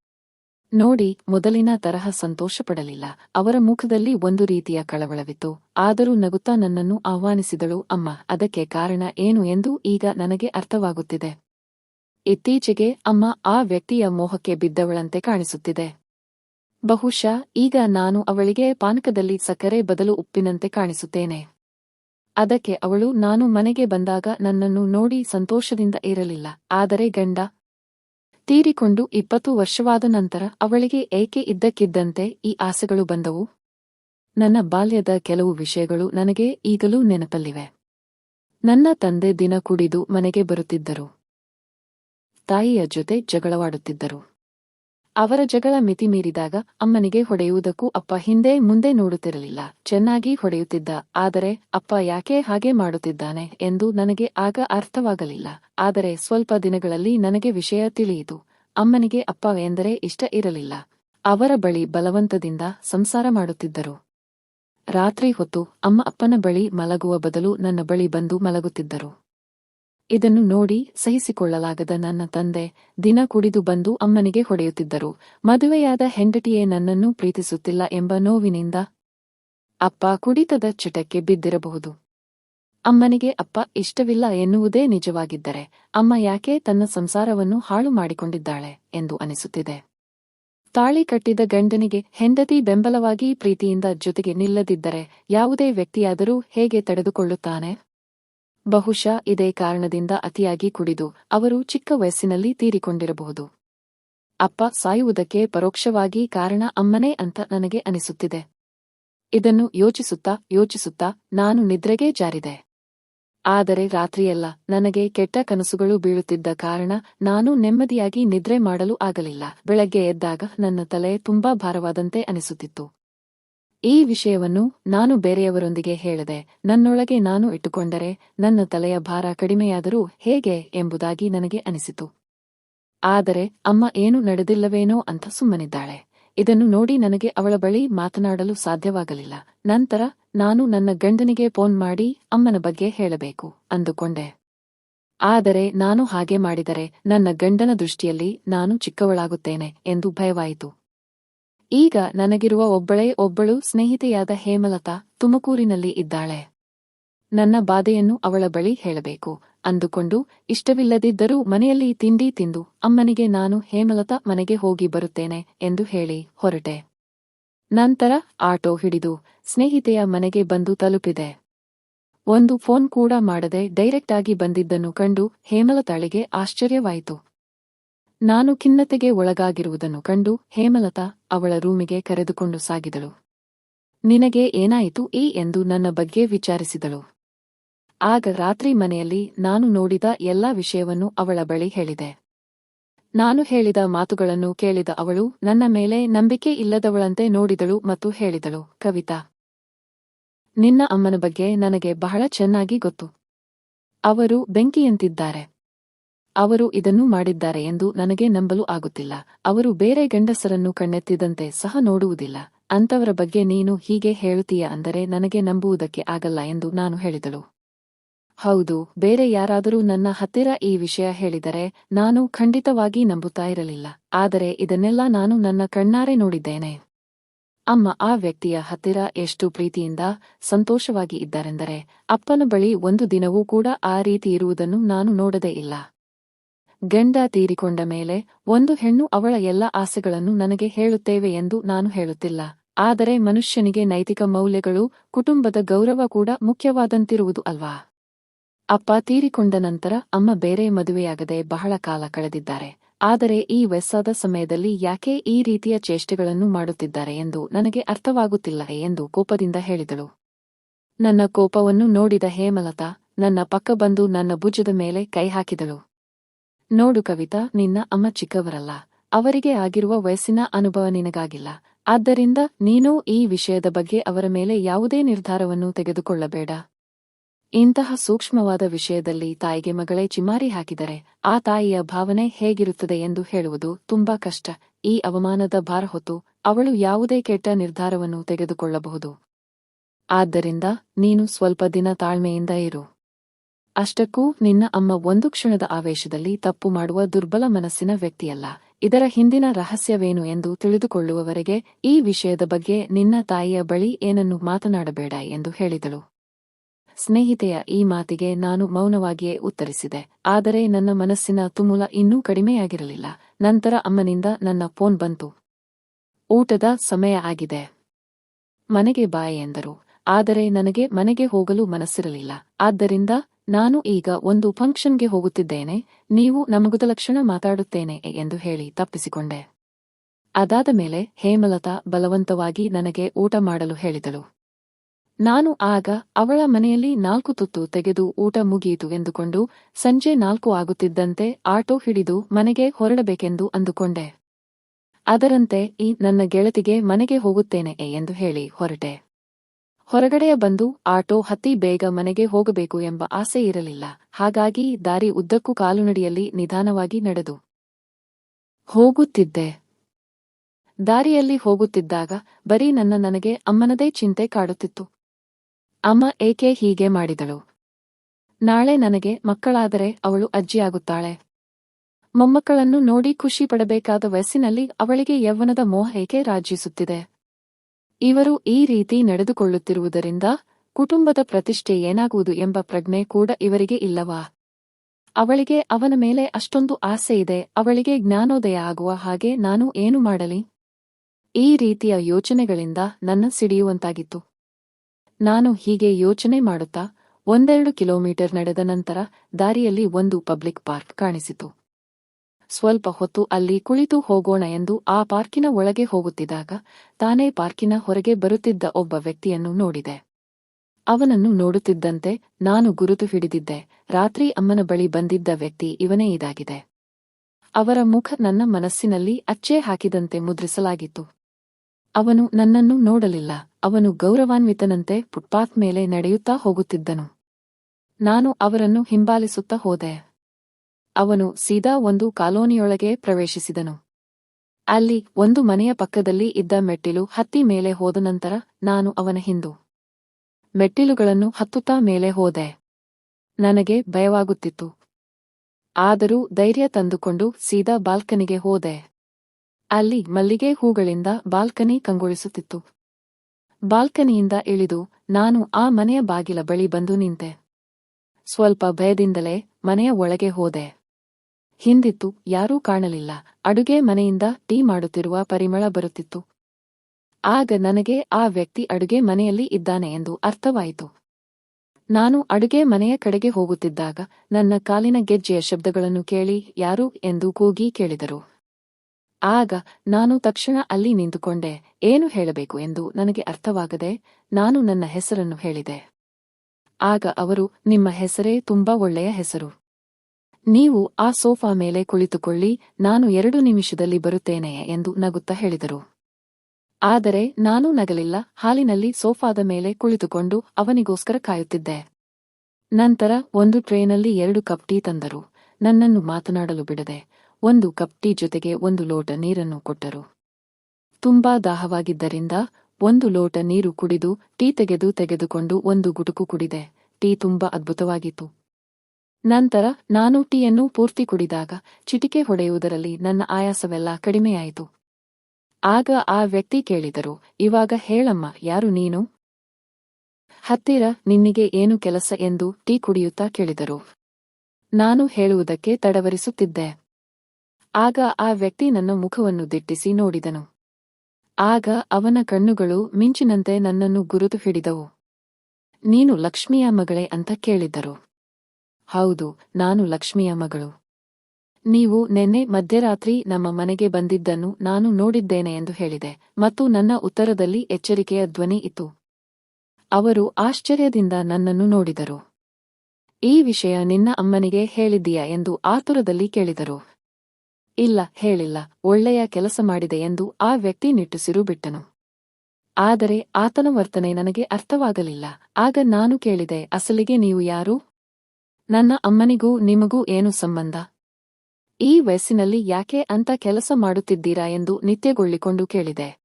ನೋಡಿ ಮೊದಲಿನ ತರಹ ಸಂತೋಷಪಡಲಿಲ್ಲ. ಅವರ ಮುಖದಲ್ಲಿ ಒಂದು ರೀತಿಯ ಕಳವಳವಿತ್ತು. ಆದರೂ ನಗುತ್ತಾ ನನ್ನನ್ನು ಆಹ್ವಾನಿಸಿದಳು, ಅಮ್ಮ, ಅದಕ್ಕೆ ಕಾರಣ ಏನು ಎಂದು ಈಗ ನನಗೆ ಅರ್ಥವಾಗುತ್ತಿದೆ. ಇತ್ತೀಚೆಗೆ ಅಮ್ಮ ಆ ವ್ಯಕ್ತಿಯ ಮೋಹಕ್ಕೆ ಬಿದ್ದವಳಂತೆ ಕಾಣಿಸುತ್ತಿದೆ. ಬಹುಶಃ ಈಗ ನಾನು ಅವಳಿಗೆ ಪಾನಕದಲ್ಲಿ ಸಕ್ಕರೆ ಬದಲು ಉಪ್ಪಿನಂತೆ ಕಾಣಿಸುತ್ತೇನೆ. ಅದಕ್ಕೆ ಅವಳು, ನಾನು ಮನೆಗೆ ಬಂದಾಗ ನನ್ನನ್ನು ನೋಡಿ ಸಂತೋಷದಿಂದ ಇರಲಿಲ್ಲ. ಆದರೆ ಗಂಡ ತೀರಿಕೊಂಡು ಇಪ್ಪತ್ತು ವರ್ಷವಾದ ನಂತರ ಅವಳಿಗೆ ಏಕೆ ಇದ್ದಕ್ಕಿದ್ದಂತೆ ಈ ಆಸೆಗಳು ಬಂದವು? ನನ್ನ ಬಾಲ್ಯದ ಕೆಲವು ವಿಷಯಗಳು ನನಗೆ ಈಗಲೂ ನೆನಪಲ್ಲಿವೆ. ನನ್ನ ತಂದೆ ದಿನ ಕುಡಿದು ಮನೆಗೆ ಬರುತ್ತಿದ್ದರು. ತಾಯಿಯ ಜೊತೆ ಜಗಳವಾಡುತ್ತಿದ್ದರು. ಅವರ ಜಗಳ ಮಿತಿ ಮೀರಿದಾಗ ಅಮ್ಮನಿಗೆ ಹೊಡೆಯುವುದಕ್ಕೂ ಅಪ್ಪ ಹಿಂದೆ ಮುಂದೆ ನೋಡುತ್ತಿರಲಿಲ್ಲ. ಚೆನ್ನಾಗಿ ಹೊಡೆಯುತ್ತಿದ್ದ, ಆದರೆ ಅಪ್ಪ ಯಾಕೆ ಹಾಗೆ ಮಾಡುತ್ತಿದ್ದಾನೆ ಎಂದು ನನಗೆ ಆಗ ಅರ್ಥವಾಗಲಿಲ್ಲ. ಆದರೆ ಸ್ವಲ್ಪ ದಿನಗಳಲ್ಲಿ ನನಗೆ ವಿಷಯ ತಿಳಿಯಿತು. ಅಮ್ಮನಿಗೆ ಅಪ್ಪ ಎಂದರೆ ಇಷ್ಟ ಇರಲಿಲ್ಲ. ಅವರ ಬಳಿ ಬಲವಂತದಿಂದ ಸಂಸಾರ ಮಾಡುತ್ತಿದ್ದರು. ರಾತ್ರಿ ಹೊತ್ತು ಅಮ್ಮ ಅಪ್ಪನ ಬಳಿ ಮಲಗುವ ಬದಲು ನನ್ನ ಬಳಿ ಬಂದು ಮಲಗುತ್ತಿದ್ದರು. ಇದನ್ನು ನೋಡಿ ಸಹಿಸಿಕೊಳ್ಳಲಾಗದ ನನ್ನ ತಂದೆ ದಿನ ಕುಡಿದು ಬಂದು ಅಮ್ಮನಿಗೆ ಹೊಡೆಯುತ್ತಿದ್ದರು. ಮದುವೆಯಾದ ಹೆಂಡತಿಯೇ ನನ್ನನ್ನು ಪ್ರೀತಿಸುತ್ತಿಲ್ಲ ಎಂಬ ನೋವಿನಿಂದ ಅಪ್ಪ ಕುಡಿತದ ಚಟಕ್ಕೆ ಬಿದ್ದಿರಬಹುದು. ಅಮ್ಮನಿಗೆ, ಅಪ್ಪ, ಇಷ್ಟವಿಲ್ಲ ಎನ್ನುವುದೇ ನಿಜವಾಗಿದ್ದರೆ ಅಮ್ಮ ಯಾಕೆ ತನ್ನ ಸಂಸಾರವನ್ನು ಹಾಳು ಮಾಡಿಕೊಂಡಿದ್ದಾಳೆ? ಎಂದು ಅನಿಸುತ್ತಿದೆ. ತಾಳಿ ಕಟ್ಟಿದ ಗಂಡನಿಗೆ ಹೆಂಡತಿ ಬೆಂಬಲವಾಗಿ ಪ್ರೀತಿಯಿಂದ ಜೊತೆಗೆ ನಿಲ್ಲದಿದ್ದರೆ ಯಾವುದೇ ವ್ಯಕ್ತಿಯಾದರೂ ಹೇಗೆ ತಡೆದುಕೊಳ್ಳುತ್ತಾನೆ? ಬಹುಶಃ ಇದೇ ಕಾರಣದಿಂದ ಅತಿಯಾಗಿ ಕುಡಿದು ಅವರು ಚಿಕ್ಕ ವಯಸ್ಸಿನಲ್ಲಿ ತೀರಿಕೊಂಡಿರಬಹುದು. ಅಪ್ಪ ಸಾಯುವುದಕ್ಕೆ ಪರೋಕ್ಷವಾಗಿ ಕಾರಣ ಅಮ್ಮನೇ ಅಂತ ನನಗೆ ಅನಿಸುತ್ತಿದೆ. ಇದನ್ನು ಯೋಚಿಸುತ್ತಾ ಯೋಚಿಸುತ್ತಾ ನಾನು ನಿದ್ರೆಗೆ ಜಾರಿದೆ. ಆದರೆ ರಾತ್ರಿಯೆಲ್ಲ, ನನಗೆ ಕೆಟ್ಟ ಕನಸುಗಳು ಬೀಳುತ್ತಿದ್ದ ಕಾರಣ ನಾನು ನೆಮ್ಮದಿಯಾಗಿ ನಿದ್ರೆ ಮಾಡಲು ಆಗಲಿಲ್ಲ. ಬೆಳಗ್ಗೆ ಎದ್ದಾಗ ನನ್ನ ತಲೆ ತುಂಬಾ ಭಾರವಾದಂತೆ ಅನಿಸುತ್ತಿತ್ತು. ಈ ವಿಷಯವನ್ನು ನಾನು ಬೇರೆಯವರೊಂದಿಗೆ ಹೇಳದೆ ನನ್ನೊಳಗೆ ನಾನು ಇಟ್ಟುಕೊಂಡರೆ ನನ್ನ ತಲೆಯ ಭಾರ ಕಡಿಮೆಯಾದರೂ ಹೇಗೆ ಎಂಬುದಾಗಿ ನನಗೆ ಅನಿಸಿತು. ಆದರೆ ಅಮ್ಮ ಏನು ನಡೆದಿಲ್ಲವೇನೋ ಅಂತ ಸುಮ್ಮನಿದ್ದಾಳೆ. ಇದನ್ನು ನೋಡಿ ನನಗೆ ಅವಳ ಬಳಿ ಮಾತನಾಡಲು ಸಾಧ್ಯವಾಗಲಿಲ್ಲ. ನಂತರ ನಾನು ನನ್ನ ಗಂಡನಿಗೆ ಫೋನ್ ಮಾಡಿ ಅಮ್ಮನ ಬಗ್ಗೆ ಹೇಳಬೇಕು ಅಂದುಕೊಂಡೆ. ಆದರೆ ನಾನು ಹಾಗೆ ಮಾಡಿದರೆ ನನ್ನ ಗಂಡನ ದೃಷ್ಟಿಯಲ್ಲಿ ನಾನು ಚಿಕ್ಕವಳಾಗುತ್ತೇನೆ ಎಂದು ಭಯವಾಯಿತು. ಈಗ ನನಗಿರುವ ಒಬ್ಬಳೇ ಒಬ್ಬಳು ಸ್ನೇಹಿತೆಯಾದ ಹೇಮಲತಾ ತುಮಕೂರಿನಲ್ಲಿ ಇದ್ದಾಳೆ. ನನ್ನ ಬಾಧೆಯನ್ನು ಅವಳ ಬಳಿ ಹೇಳಬೇಕು. ಅಂದುಕೊಂಡು ಇಷ್ಟವಿಲ್ಲದಿದ್ದರೂ ಮನೆಯಲ್ಲಿ ತಿಂಡಿ ತಿಂದು ಅಮ್ಮನಿಗೆ ನಾನು ಹೇಮಲತಾ ಮನೆಗೆ ಹೋಗಿ ಬರುತ್ತೇನೆ ಎಂದು ಹೇಳಿ ಹೊರಟೆ. ನಂತರ ಆಟೋ ಹಿಡಿದು ಸ್ನೇಹಿತೆಯ ಮನೆಗೆ ಬಂದು ತಲುಪಿದೆ. ಒಂದು ಫೋನ್ ಕೂಡ ಮಾಡದೆ ಡೈರೆಕ್ಟ್ ಆಗಿ ಬಂದಿದ್ದನ್ನು ಕಂಡು ಹೇಮಲತಾಳಿಗೆ ಆಶ್ಚರ್ಯವಾಯಿತು. ನಾನು ಖಿನ್ನತೆಗೆ ಒಳಗಾಗಿರುವುದನ್ನು ಕಂಡು ಹೇಮಲತಾ ಅವಳ ರೂಮಿಗೆ ಕರೆದುಕೊಂಡು ಸಾಗಿದಳು. ನಿನಗೆ ಏನಾಯಿತು ಈ ಎಂದು ನನ್ನ ಬಗ್ಗೆ ವಿಚಾರಿಸಿದಳು. ಆಗ ರಾತ್ರಿ ಮನೆಯಲ್ಲಿ ನಾನು ನೋಡಿದ ಎಲ್ಲಾ ವಿಷಯವನ್ನು ಅವಳ ಬಳಿ ಹೇಳಿದೆ. ನಾನು ಹೇಳಿದ ಮಾತುಗಳನ್ನು ಕೇಳಿದ ಅವಳು ನನ್ನ ಮೇಲೆ ನಂಬಿಕೆ ಇಲ್ಲದವಳಂತೆ ನೋಡಿದಳು ಮತ್ತು ಹೇಳಿದಳು, ಕವಿತಾ, ನಿನ್ನ ಅಮ್ಮನ ಬಗ್ಗೆ ನನಗೆ ಬಹಳ ಚೆನ್ನಾಗಿ ಗೊತ್ತು. ಅವರು ಬೆಂಕಿಯಂತಿದ್ದಾರೆ. ಅವರು ಇದನ್ನು ಮಾಡಿದ್ದಾರೆ ಎಂದು ನನಗೆ ನಂಬಲು ಆಗುತ್ತಿಲ್ಲ. ಅವರು ಬೇರೆ ಗಂಡಸರನ್ನು ಕಣ್ಣೆತ್ತಿದಂತೆ ಸಹ ನೋಡುವುದಿಲ್ಲ. ಅಂತವರ ಬಗ್ಗೆ ನೀನು ಹೀಗೆ ಹೇಳುತ್ತೀಯ ಅಂದರೆ ನನಗೆ ನಂಬುವುದಕ್ಕೆ ಆಗಲ್ಲ ಎಂದು ನಾನು ಹೇಳಿದಳು. ಹೌದು, ಬೇರೆ ಯಾರಾದರೂ ನನ್ನ ಹತ್ತಿರ ಈ ವಿಷಯ ಹೇಳಿದರೆ ನಾನು ಖಂಡಿತವಾಗಿ ನಂಬುತ್ತಾ ಇರಲಿಲ್ಲ. ಆದರೆ ಇದನ್ನೆಲ್ಲ ನಾನು ನನ್ನ ಕಣ್ಣಾರೆ ನೋಡಿದ್ದೇನೆ. ಅಮ್ಮ, ಆ ವ್ಯಕ್ತಿಯ ಹತ್ತಿರ ಎಷ್ಟು ಪ್ರೀತಿಯಿಂದ ಸಂತೋಷವಾಗಿ ಇದ್ದಾರೆಂದರೆ ಅಪ್ಪನ ಬಳಿ ಒಂದು ದಿನವೂ ಕೂಡ ಆ ರೀತಿ ಇರುವುದನ್ನು ನಾನು ನೋಡದೇ ಇಲ್ಲ. ಗಂಡ ತೀರಿಕೊಂಡ ಮೇಲೆ ಒಂದು ಹೆಣ್ಣು ಅವಳ ಎಲ್ಲ ಆಸೆಗಳನ್ನು ನನಗೆ ಹೇಳುತ್ತೇವೆ ಎಂದು ನಾನು ಹೇಳುತ್ತಿಲ್ಲ. ಆದರೆ ಮನುಷ್ಯನಿಗೆ ನೈತಿಕ ಮೌಲ್ಯಗಳು, ಕುಟುಂಬದ ಗೌರವ ಕೂಡ ಮುಖ್ಯವಾದಂತಿರುವುದು ಅಲ್ವಾ? ಅಪ್ಪ ತೀರಿಕೊಂಡ ನಂತರ ಅಮ್ಮ ಬೇರೆ ಮದುವೆಯಾಗದೆ ಬಹಳ ಕಾಲ ಕಳೆದಿದ್ದಾರೆ. ಆದರೆ ಈ ವೆಸ್ಸಾದ ಸಮಯದಲ್ಲಿ ಯಾಕೆ ಈ ರೀತಿಯ ಚೇಷ್ಟೆಗಳನ್ನು ಮಾಡುತ್ತಿದ್ದಾರೆ ಎಂದು ನನಗೆ ಅರ್ಥವಾಗುತ್ತಿಲ್ಲ ಎಂದು ಕೋಪದಿಂದ ಹೇಳಿದಳು. ನನ್ನ ಕೋಪವನ್ನು ನೋಡಿದ ಹೇಮಲತಾ, ನನ್ನ ಪಕ್ಕ ಬಂದು ನನ್ನ ಭುಜದ ಮೇಲೆ ಕೈ ಹಾಕಿದಳು. ನೋಡು ಕವಿತಾ, ನಿನ್ನ ಅಮ್ಮ ಚಿಕ್ಕವರಲ್ಲ. ಅವರಿಗೆ ಆಗಿರುವ ವಯಸ್ಸಿನ ಅನುಭವ ನಿನಗಾಗಿಲ್ಲ. ಆದ್ದರಿಂದ ನೀನು ಈ ವಿಷಯದ ಬಗ್ಗೆ ಅವರ ಮೇಲೆ ಯಾವುದೇ ನಿರ್ಧಾರವನ್ನು ತೆಗೆದುಕೊಳ್ಳಬೇಡ. ಇಂತಹ ಸೂಕ್ಷ್ಮವಾದ ವಿಷಯದಲ್ಲಿ ತಾಯಿಗೆ ಮಗಳೇ ಚಿಮಾರಿ ಹಾಕಿದರೆ, ಆ ತಾಯಿಯ ಭಾವನೆ ಹೇಗಿರುತ್ತದೆ ಎಂದು ಹೇಳುವುದು ತುಂಬಾ ಕಷ್ಟ. ಈ ಅವಮಾನದ ಭಾರ ಹೊತ್ತು ಅವಳು ಯಾವುದೇ ಕೆಟ್ಟ ನಿರ್ಧಾರವನ್ನು ತೆಗೆದುಕೊಳ್ಳಬಹುದು. ಆದ್ದರಿಂದ ನೀನು ಸ್ವಲ್ಪ ದಿನ ತಾಳ್ಮೆಯಿಂದ ಇರು. ಅಷ್ಟಕ್ಕೂ ನಿನ್ನ ಅಮ್ಮ ಒಂದು ಕ್ಷಣದ ಆವೇಶದಲ್ಲಿ ತಪ್ಪು ಮಾಡುವ ದುರ್ಬಲ ಮನಸ್ಸಿನ ವ್ಯಕ್ತಿಯಲ್ಲ. ಇದರ ಹಿಂದಿನ ರಹಸ್ಯವೇನು ಎಂದು ತಿಳಿದುಕೊಳ್ಳುವವರೆಗೆ ಈ ವಿಷಯದ ಬಗ್ಗೆ ನಿನ್ನ ತಾಯಿಯ ಬಳಿ ಏನನ್ನು ಮಾತನಾಡಬೇಡ ಎಂದು ಹೇಳಿದಳು. ಸ್ನೇಹಿತೆಯ ಈ ಮಾತಿಗೆ ನಾನು ಮೌನವಾಗಿಯೇ ಉತ್ತರಿಸಿದೆ. ಆದರೆ ನನ್ನ ಮನಸ್ಸಿನ ತುಮುಲ ಇನ್ನೂ ಕಡಿಮೆಯಾಗಿರಲಿಲ್ಲ. ನಂತರ ಅಮ್ಮನಿಂದ ನನ್ನ ಫೋನ್ ಬಂತು. ಊಟದ ಸಮಯ ಆಗಿದೆ. ಮನೆಗೆ ಬಾ ಎಂದರು. ಆದರೆ ನನಗೆ ಮನೆಗೆ ಹೋಗಲು ಮನಸ್ಸಿರಲಿಲ್ಲ. ಆದ್ದರಿಂದ ನಾನು ಈಗ ಒಂದು ಫಂಕ್ಷನ್ಗೆ ಹೋಗುತ್ತಿದ್ದೇನೆ, ನೀವು ನಮಗುದಲಕ್ಷಣ ಮಾತಾಡುತ್ತೇನೆ ಎಂದು ಹೇಳಿ ತಪ್ಪಿಸಿಕೊಂಡೆ. ಅದಾದ ಮೇಲೆ ಹೇಮಲತಾ ಬಲವಂತವಾಗಿ ನನಗೆ ಊಟ ಮಾಡಲು ಹೇಳಿದಳು. ನಾನು ಆಗ ಅವಳ ಮನೆಯಲ್ಲಿ ನಾಲ್ಕು ತುತ್ತು ತೆಗೆದು ಊಟ ಮುಗಿಯಿತು ಎಂದುಕೊಂಡು ಸಂಜೆ ನಾಲ್ಕು ಆಗುತ್ತಿದ್ದಂತೆ ಆಟೋ ಹಿಡಿದು ಮನೆಗೆ ಹೊರಡಬೇಕೆಂದು ಅಂದುಕೊಂಡೆ. ಅದರಂತೆ ಈ ನನ್ನ ಗೆಳತಿಗೆ ಮನೆಗೆ ಹೋಗುತ್ತೇನೆ ಎಂದು ಹೇಳಿ ಹೊರಟೆ. ಹೊರಗಡೆಯ ಬಂದು ಆಟೋ ಹತ್ತಿ ಬೇಗ ಮನೆಗೆ ಹೋಗಬೇಕು ಎಂಬ ಆಸೆ ಇರಲಿಲ್ಲ. ಹಾಗಾಗಿ ದಾರಿ ಉದ್ದಕ್ಕೂ ಕಾಲುನಡಿಯಲ್ಲಿ ನಿಧಾನವಾಗಿ ನಡೆದು ಹೋಗುತ್ತಿದ್ದೆ. ದಾರಿಯಲ್ಲಿ ಹೋಗುತ್ತಿದ್ದಾಗ ಬರೀ ನನ್ನ ನನಗೆ ಅಮ್ಮನದೇ ಚಿಂತೆ ಕಾಡುತ್ತಿತ್ತು. ಅಮ್ಮ ಏಕೆ ಹೀಗೆ ಮಾಡಿದಳು? ನಾಳೆ ನನಗೆ ಮಕ್ಕಳಾದರೆ ಅವಳು ಅಜ್ಜಿಯಾಗುತ್ತಾಳೆ. ಮೊಮ್ಮಕ್ಕಳನ್ನು ನೋಡಿ ಖುಷಿ ಪಡಬೇಕಾದ ವಯಸ್ಸಿನಲ್ಲಿ ಅವಳಿಗೆ ಯೌವನದ ಮೋಹ ಏಕೆ ರಾಜ್ಯಿಸುತ್ತಿದೆ ಇವರು ಈ ರೀತಿ ನಡೆದುಕೊಳ್ಳುತ್ತಿರುವುದರಿಂದ ಕುಟುಂಬದ ಪ್ರತಿಷ್ಠೆ ಏನಾಗುವುದು ಎಂಬ ಪ್ರಜ್ಞೆ ಕೂಡ ಇವರಿಗೆ ಇಲ್ಲವಾ? ಅವಳಿಗೆ ಅವನ ಮೇಲೆ ಅಷ್ಟೊಂದು ಆಸೆ ಇದೆ, ಅವಳಿಗೆ ಜ್ಞಾನೋದಯ ಆಗುವ ಹಾಗೆ ನಾನು ಏನು ಮಾಡಲಿ? ಈ ರೀತಿಯ ಯೋಚನೆಗಳಿಂದ ನನ್ನ ಸಿಡಿಯುವಂತಾಗಿತ್ತು. ನಾನು ಹೀಗೆ ಯೋಚನೆ ಮಾಡುತ್ತಾ ಒಂದೆರಡು ಕಿಲೋಮೀಟರ್ ನಡೆದ ನಂತರ ದಾರಿಯಲ್ಲಿ ಒಂದು ಪಬ್ಲಿಕ್ ಪಾರ್ಕ್ ಕಾಣಿಸಿತು. ಸ್ವಲ್ಪ ಹೊತ್ತು ಅಲ್ಲಿ ಕುಳಿತು ಹೋಗೋಣ ಎಂದು ಆ ಪಾರ್ಕಿನ ಒಳಗೆ ಹೋಗುತ್ತಿದ್ದಾಗ ತಾನೇ ಪಾರ್ಕಿನ ಹೊರಗೆ ಬರುತ್ತಿದ್ದ ಒಬ್ಬ ವ್ಯಕ್ತಿಯನ್ನು ನೋಡಿದೆ. ಅವನನ್ನು ನೋಡುತ್ತಿದ್ದಂತೆ ನಾನು ಗುರುತು ಹಿಡಿದಿದ್ದೆ. ರಾತ್ರಿ ಅಮ್ಮನ ಬಳಿ ಬಂದಿದ್ದ ವ್ಯಕ್ತಿ ಇವನೇ ಇದಾಗಿದೆ. ಅವರ ಮುಖ ನನ್ನ ಮನಸ್ಸಿನಲ್ಲಿ ಅಚ್ಚೆ ಹಾಕಿದಂತೆ ಮುದ್ರಿಸಲಾಗಿತ್ತು. ಅವನು ನನ್ನನ್ನು ನೋಡಲಿಲ್ಲ. ಅವನು ಗೌರವಾನ್ವಿತನಂತೆ ಫುಟ್ಪಾತ್ ಮೇಲೆ ನಡೆಯುತ್ತಾ ಹೋಗುತ್ತಿದ್ದನು. ನಾನು ಅವರನ್ನು ಹಿಂಬಾಲಿಸುತ್ತಾ ಹೋದೆ. ಅವನು ಸೀದಾ ಒಂದು ಕಾಲೋನಿಯೊಳಗೆ ಪ್ರವೇಶಿಸಿದನು. ಅಲ್ಲಿ ಒಂದು ಮನೆಯ ಪಕ್ಕದಲ್ಲಿ ಇದ್ದ ಮೆಟ್ಟಿಲು ಹತ್ತಿ ಮೇಲೆ ಹೋದ ನಂತರ ನಾನು ಅವನ ಹಿಂದು. ಮೆಟ್ಟಿಲುಗಳನ್ನು ಹತ್ತುತ್ತಾ ಮೇಲೆ ಹೋದೆ. ನನಗೆ ಭಯವಾಗುತ್ತಿತ್ತು. ಆದರೂ ಧೈರ್ಯ ತಂದುಕೊಂಡು ಸೀದಾ ಬಾಲ್ಕನಿಗೆ ಹೋದೆ. ಅಲ್ಲಿ ಮಲ್ಲಿಗೆ ಹೂಗಳಿಂದ ಬಾಲ್ಕನಿ ಕಂಗೊಳಿಸುತ್ತಿತ್ತು. ಬಾಲ್ಕನಿಯಿಂದ ಇಳಿದು ನಾನು ಆ ಮನೆಯ ಬಾಗಿಲ ಬಳಿ ಬಂದು ನಿಂತೆ. ಸ್ವಲ್ಪ ಭಯದಿಂದಲೇ ಮನೆಯ ಒಳಗೆ ಹೋದೆ. ಹಿಂದಿತ್ತು, ಯಾರೂ ಕಾಣಲಿಲ್ಲ. ಅಡುಗೆ ಮನೆಯಿಂದ ಟೀ ಮಾಡುತ್ತಿರುವ ಪರಿಮಳ ಬರುತ್ತಿತ್ತು. ಆಗ ನನಗೆ ಆ ವ್ಯಕ್ತಿ ಅಡುಗೆ ಮನೆಯಲ್ಲಿ ಇದ್ದಾನೆ ಎಂದು ಅರ್ಥವಾಯಿತು. ನಾನು ಅಡುಗೆ ಮನೆಯ ಕಡೆಗೆ ಹೋಗುತ್ತಿದ್ದಾಗ ನನ್ನ ಕಾಲಿನ ಗೆಜ್ಜೆಯ ಶಬ್ದಗಳನ್ನು ಕೇಳಿ, ಯಾರು ಎಂದು ಕೂಗಿ ಕೇಳಿದರು. ಆಗ ನಾನು ತಕ್ಷಣ ಅಲ್ಲಿ ನಿಂತುಕೊಂಡೆ, ಏನು ಹೇಳಬೇಕು ಎಂದು ನನಗೆ ಅರ್ಥವಾಗದೆ ನಾನು ನನ್ನ ಹೆಸರನ್ನು ಹೇಳಿದೆ. ಆಗ ಅವರು, ನಿಮ್ಮ ಹೆಸರೇ ತುಂಬಾ ಒಳ್ಳೆಯ ಹೆಸರು. ನೀವು ಆ ಸೋಫಾ ಮೇಲೆ ಕುಳಿತುಕೊಳ್ಳಿ, ನಾನು ಎರಡು ನಿಮಿಷದಲ್ಲಿ ಬರುತ್ತೇನೆ ಎಂದು ನಗುತ್ತಾ ಹೇಳಿದರು. ಆದರೆ ನಾನು ನಗಲಿಲ್ಲ, ಹಾಲಿನಲ್ಲಿ ಸೋಫಾದ ಮೇಲೆ ಕುಳಿತುಕೊಂಡು ಅವನಿಗೋಸ್ಕರ ಕಾಯುತ್ತಿದ್ದೆ. ನಂತರ ಒಂದು ಟ್ರೇನಲ್ಲಿ ಎರಡು ಕಪ್ ಟೀ ತಂದರು. ನನ್ನನ್ನು ಮಾತನಾಡಲು ಬಿಡದೆ, ಒಂದು ಕಪ್ ಟೀ ಜೊತೆಗೆ ಒಂದು ಲೋಟ ನೀರನ್ನು ಕೊಟ್ಟರು. ತುಂಬಾ ದಾಹವಾಗಿದ್ದರಿಂದ ಒಂದು ಲೋಟ ನೀರು ಕುಡಿದು ಟೀ ತೆಗೆದು ತೆಗೆದುಕೊಂಡು ಒಂದು ಗುಟುಕು ಕುಡಿದೆ. ಟೀ ತುಂಬಾ ಅದ್ಭುತವಾಗಿತ್ತು. ನಂತರ ನಾನು ಟೀಯನ್ನು ಪೂರ್ತಿ ಕುಡಿದಾಗ ಚಿಟಿಕೆ ಹೊಡೆಯುವುದರಲ್ಲಿ ನನ್ನ ಆಯಾಸವೆಲ್ಲ ಕಡಿಮೆಯಾಯಿತು. ಆಗ ಆ ವ್ಯಕ್ತಿ ಕೇಳಿದರು, ಇವಾಗ ಹೇಳಮ್ಮ, ಯಾರು ನೀನು? ಹತ್ತಿರ, ನಿನ್ನಿಗೆ ಏನು ಕೆಲಸ ಎಂದು ಟೀ ಕುಡಿಯುತ್ತಾ? ಕೇಳಿದರು. ನಾನು ಹೇಳುವುದಕ್ಕೆ ತಡವರಿಸುತ್ತಿದ್ದೆ. ಆಗ ಆ ವ್ಯಕ್ತಿ ನನ್ನ ಮುಖವನ್ನು ದಿಟ್ಟಿಸಿ ನೋಡಿದನು. ಆಗ ಅವನ ಕಣ್ಣುಗಳು ಮಿಂಚಿನಂತೆ ನನ್ನನ್ನು ಗುರುತು ಹಿಡಿದವು. ನೀನು ಲಕ್ಷ್ಮಿಯ ಮಗಳೇ ಅಂತ ಕೇಳಿದ್ದರು. ಹೌದು, ನಾನು ಲಕ್ಷ್ಮಿಯ ಮಗಳು. ನೀವು ನೆನ್ನೆ ಮಧ್ಯರಾತ್ರಿ ನಮ್ಮ ಮನೆಗೆ ಬಂದಿದ್ದನ್ನು ನಾನು ನೋಡಿದ್ದೇನೆ ಎಂದು ಹೇಳಿದೆ ಮತ್ತು ನನ್ನ ಉತ್ತರದಲ್ಲಿ ಎಚ್ಚರಿಕೆಯ ಧ್ವನಿ ಇತ್ತು. ಅವರು ಆಶ್ಚರ್ಯದಿಂದ ನನ್ನನ್ನು ನೋಡಿದರು. ಈ ವಿಷಯ ನಿನ್ನ ಅಮ್ಮನಿಗೆ ಹೇಳಿದ್ದೀಯಾ ಎಂದು ಆತುರದಲ್ಲಿ ಕೇಳಿದರು. ಇಲ್ಲ, ಹೇಳಿಲ್ಲ, ಒಳ್ಳೆಯ ಕೆಲಸ ಮಾಡಿದೆ ಎಂದು ಆ ವ್ಯಕ್ತಿ ನಿಟ್ಟುಸಿರು ಬಿಟ್ಟನು. ಆದರೆ ಆತನ ವರ್ತನೆ ನನಗೆ ಅರ್ಥವಾಗಲಿಲ್ಲ, ಆಗ ನಾನು ಕೇಳಿದೆ, ಅಸಲಿಗೆ ನೀವು ಯಾರು? ನನ್ನ ಅಮ್ಮನಿಗೂ ನಿಮಗೂ ಏನು ಸಂಬಂಧ? ಈ ವಯಸ್ಸಿನಲ್ಲಿ ಯಾಕೆ ಅಂತ ಕೆಲಸ ಮಾಡುತ್ತಿದ್ದೀರಾ ಎಂದು ನಿತ್ಯಗೊಳ್ಳಿಕೊಂಡು ಕೇಳಿದೆ.